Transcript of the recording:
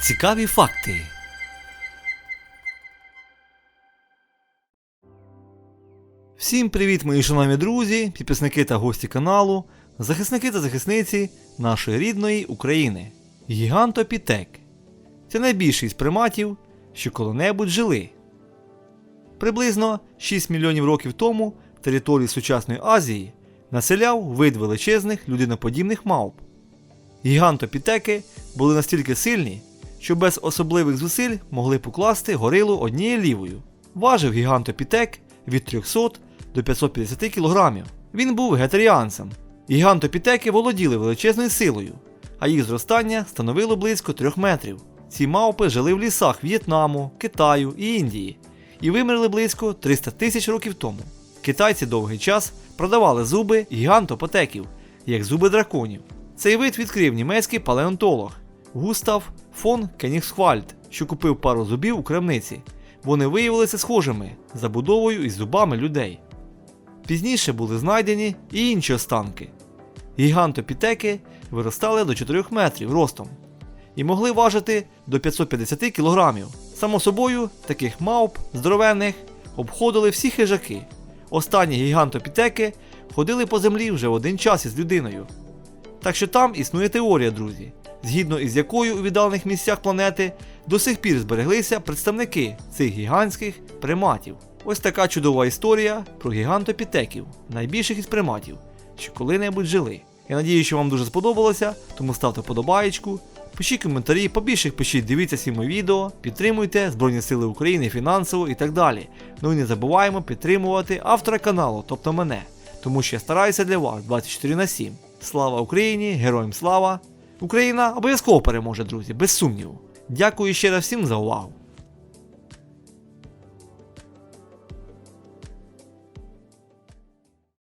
Цікаві факти. Всім привіт, мої шановні друзі, підписники та гості каналу, захисники та захисниці нашої рідної України. Гігантопітек. Це найбільший з приматів, що коли-небудь жили. Приблизно 6 мільйонів років тому територію сучасної Азії населяв вид величезних людиноподібних мавп. Гігантопітеки були настільки сильні, що без особливих зусиль могли покласти горилу однією лівою. Важив гігантопітек від 300 до 550 кг. Він був вегетаріанцем. Гігантопітеки володіли величезною силою, а їх зростання становило близько 3 метрів. Ці мавпи жили в лісах В'єтнаму, Китаю і Індії і вимерли близько 300 тисяч років тому. Китайці довгий час продавали зуби гігантопотеків, як зуби драконів. Цей вид відкрив німецький палеонтолог Густав фон Кенігсхвальд, що купив пару зубів у крамниці. Вони виявилися схожими забудовою із зубами людей. Пізніше були знайдені і інші останки. Гігантопітеки виростали до 4 метрів ростом і могли важити до 550 кілограмів. Само собою, таких мавп здоровенних обходили всі хижаки. Останні гігантопітеки ходили по землі вже в один час із людиною. Так що там існує теорія, друзі, згідно із якою у віддалених місцях планети до сих пір збереглися представники цих гігантських приматів. Ось така чудова історія про гігантопітеків, найбільших із приматів, що коли-небудь жили. Я надію, що вам дуже сподобалося, тому ставте вподобаєчку, пишіть коментарі, побільше пишіть, дивіться всі мої відео, підтримуйте Збройні Сили України фінансово і так далі. Ну і не забуваємо підтримувати автора каналу, тобто мене, тому що я стараюся для вас 24 на 7. Слава Україні, героям слава! Україна обов'язково переможе, друзі, без сумніву. Дякую ще раз всім за увагу.